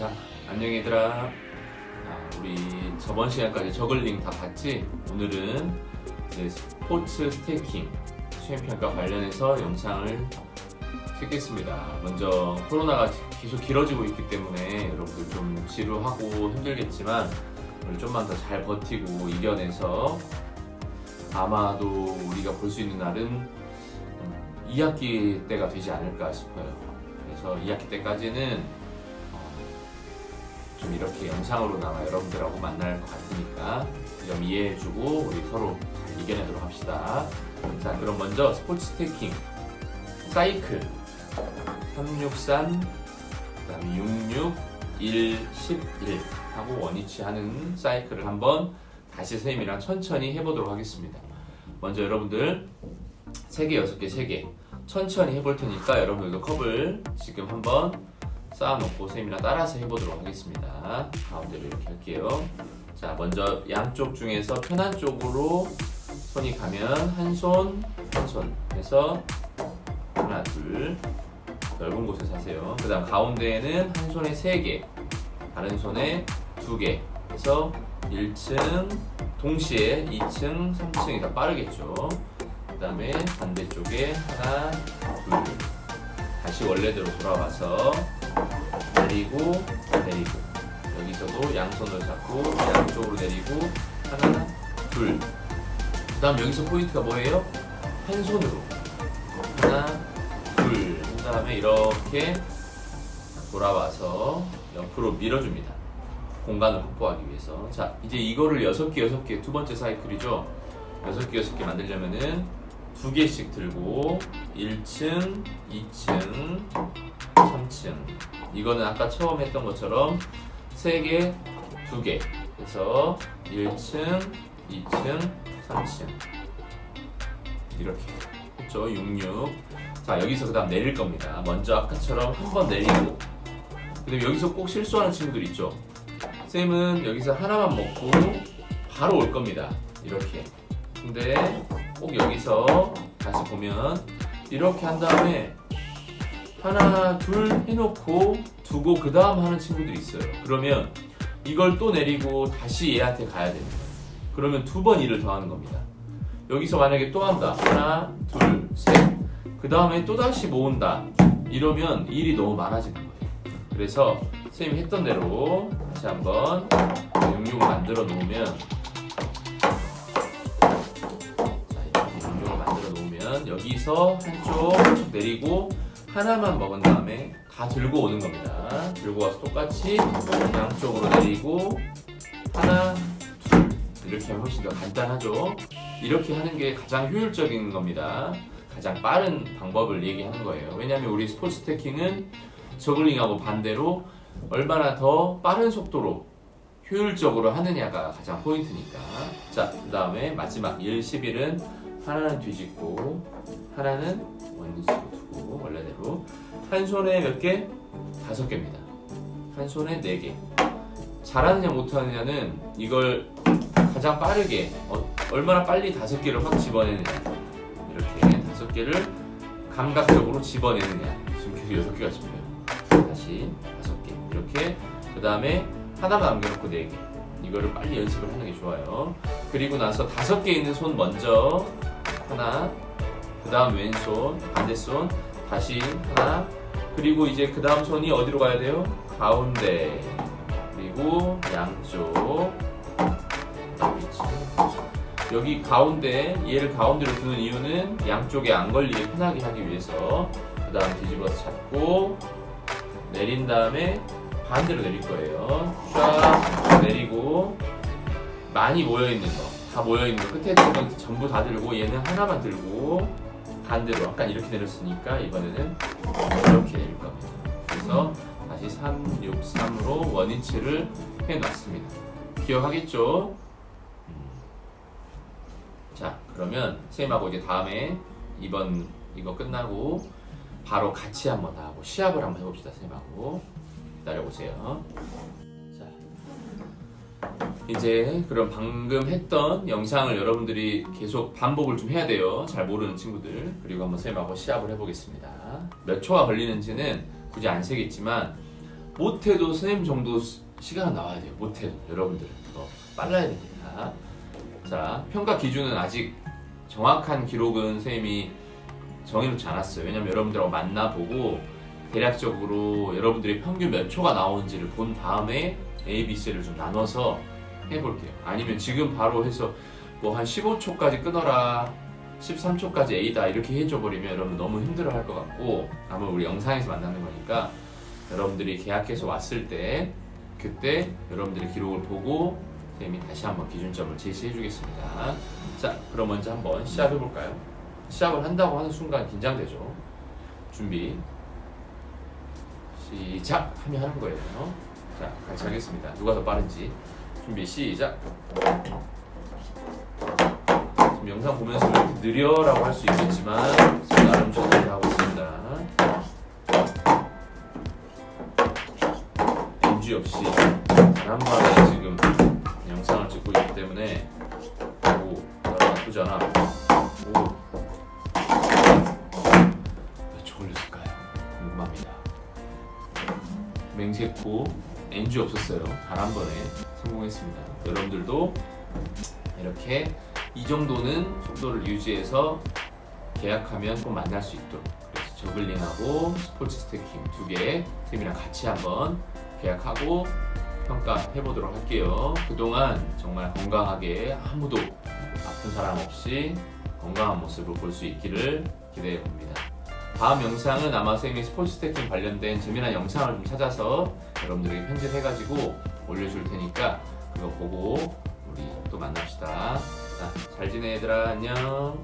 자, 안녕 얘들아. 아, 우리 저번 시간까지 저글링 다 봤지? 오늘은 이제 스포츠 스테이킹 수행평가 관련해서 영상을 찍겠습니다. 먼저 코로나가 계속 길어지고 있기 때문에 여러분들 좀 지루하고 힘들겠지만 우리 좀만 더 잘 버티고 이겨내서 아마도 우리가 볼 수 있는 날은 음, 2학기 때가 되지 않을까 싶어요. 그래서 2학기 때까지는 어, 좀 이렇게 영상으로나마 여러분들하고 만날 것 같으니까 그 점 이해해주고 우리 서로 잘 이겨내도록 합시다. 자, 그럼 먼저 스포츠 스테이킹 사이클 363 그 다음에 66 1 11 하고 원위치 하는 사이클을 한번 다시 선생님이랑 천천히 해보도록 하겠습니다. 먼저 여러분들 3개, 6개, 3개 천천히 해볼 테니까 여러분들도 컵을 지금 한번 쌓아놓고 선생님이랑 따라서 해보도록 하겠습니다. 가운데로 이렇게 할게요. 자, 먼저 양쪽 중에서 편한 쪽으로 손이 가면 한 손, 한 손 해서 하나, 둘 넓은 곳에서 하세요. 그 다음 가운데에는 한 손에 세 개, 다른 손에 두 개 해서 1층, 동시에 2층, 3층이 더 빠르겠죠. 그 다음에 반대쪽에 하나, 둘. 다시 원래대로 돌아와서 내리고, 내리고. 여기서도 양손을 잡고 양쪽으로 내리고, 하나, 둘. 그 다음 여기서 포인트가 뭐예요? 한 손으로. 하나, 둘. 한 다음에 이렇게 돌아와서 옆으로 밀어줍니다. 공간을 확보하기 위해서. 자, 이제 이거를 6개, 6개, 두 번째 사이클이죠. 6개, 6개 만들려면은 두 개씩 들고 1층, 2층, 3층. 이거는 아까 처음 했던 것처럼 3개, 2개. 그래서 1층, 2층, 3층. 이렇게 했죠. 66. 자, 여기서 그 다음 내릴 겁니다. 먼저 아까처럼 한 번 내리고. 근데 여기서 꼭 실수하는 친구들 있죠. 쌤은 여기서 하나만 먹고 바로 올 겁니다. 이렇게. 근데 꼭 여기서 다시 보면 이렇게 한 다음에 하나, 둘 해놓고 두고 그 다음 하는 친구들이 있어요. 그러면 이걸 또 내리고 다시 얘한테 가야 됩니다. 그러면 두 번 일을 더 하는 겁니다. 여기서 만약에 또 한다. 하나, 둘, 셋. 그 다음에 또 다시 모은다. 이러면 일이 너무 많아지는 거예요. 그래서 선생님이 했던 대로 다시 한번 응용을 만들어 놓으면 자, 이렇게 응용을 만들어 놓으면 여기서 한쪽 내리고 하나만 먹은 다음에 다 들고 오는 겁니다. 들고 와서 똑같이 양쪽으로 내리고 하나, 둘 이렇게 하면 훨씬 더 간단하죠. 이렇게 하는 게 가장 효율적인 겁니다. 가장 빠른 방법을 얘기하는 거예요. 왜냐하면 우리 스포츠 테킹은 저글링하고 반대로 얼마나 더 빠른 속도로 효율적으로 하느냐가 가장 포인트니까. 자, 그 다음에 마지막 1, 11은 하나는 뒤집고 하나는 원위치로 두고 원래대로 한 손에 몇 개? 다섯 개입니다. 한 손에 네 개. 잘하느냐 못하느냐는 이걸 가장 빠르게 어, 얼마나 빨리 다섯 개를 확 집어내느냐 이렇게 다섯 개를 감각적으로 집어내느냐 지금 계속 여섯 개가 집혀요. 다시 다섯 개 이렇게 그 다음에 하나만 남겨놓고 네 개. 이거를 빨리 연습을 하는 게 좋아요. 그리고 나서 다섯 개 있는 손 먼저 하나, 그 다음 왼손, 반대손, 다시 하나, 그리고 이제 그 다음 손이 어디로 가야 돼요? 가운데, 그리고 양쪽. 여기 가운데, 얘를 가운데로 두는 이유는 양쪽에 안 걸리게 편하게 하기 위해서 그 다음 뒤집어서 잡고 내린 다음에 반대로 내릴 거예요. 쫙 내리고 많이 모여 있는 거, 다 모여 있는 거 끝에 있는 건 전부 다 들고 얘는 하나만 들고 반대로 아까 이렇게 내렸으니까 이번에는 이렇게 내릴 겁니다. 그래서 다시 3, 6, 3으로 원위치를 해놨습니다. 기억하겠죠? 음. 자, 그러면 선생님하고 이제 다음에 이번 이거 끝나고 바로 같이 한번 다 하고 시합을 한번 해봅시다, 선생님하고. 기다려보세요. 자, 이제 그럼 방금 했던 영상을 여러분들이 계속 반복을 좀 해야 돼요. 잘 모르는 친구들. 그리고 한번 선생님하고 시합을 해보겠습니다. 몇 초가 걸리는지는 굳이 안 세겠지만 못해도 선생님 정도 시- 시간은 나와야 돼요. 못해도 여러분들은 더 빨라야 됩니다. 자 평가 기준은 아직 정확한 기록은 선생님이 정해놓지 않았어요. 왜냐면 여러분들하고 만나보고 대략적으로 여러분들이 평균 몇 초가 나오는지를 본 다음에 A, B, C를 좀 나눠서 해볼게요. 아니면 지금 바로 해서 뭐 한 15초까지 끊어라. 13초까지 A다 이렇게 해줘버리면 여러분 너무 힘들어 할 것 같고 아마 우리 영상에서 만나는 거니까 여러분들이 계약해서 왔을 때 그때 여러분들의 기록을 보고 선생님이 다시 한번 기준점을 제시해 주겠습니다. 자, 그럼 먼저 한번 시작해 볼까요? 시작을 한다고 하는 순간 긴장되죠. 준비. 시작 하면 하는 거예요. 자, 같이 하겠습니다. 누가 더 빠른지. 준비 시작. 지금 영상 보면서 이렇게 느려라고 할 수 있겠지만 저 나름 최선을 하고 있습니다. NG 없이 단한 번에 지금 영상을 찍고 있기 때문에 오 나랑 나쁘지 않아. 오. 몇초 걸렸을까요? 궁금합니다. 맹세코 NG 없었어요. 단 한 번에 성공했습니다. 여러분들도 이렇게 이 정도는 속도를 유지해서 계약하면 꼭 만날 수 있도록 그래서 저글링하고 스포츠 스태킹 두개 팀이랑 같이 한번 계약하고 평가해 보도록 할게요. 그동안 정말 건강하게 아무도 아픈 사람 없이 건강한 모습을 볼 수 있기를 기대해 봅니다. 다음 영상은 아마 선생님이 스포츠 스태킹 관련된 재미난 영상을 좀 찾아서 여러분들에게 편집해가지고 올려줄 테니까 그거 보고 우리 또 만납시다. 자, 잘 지내 얘들아 안녕.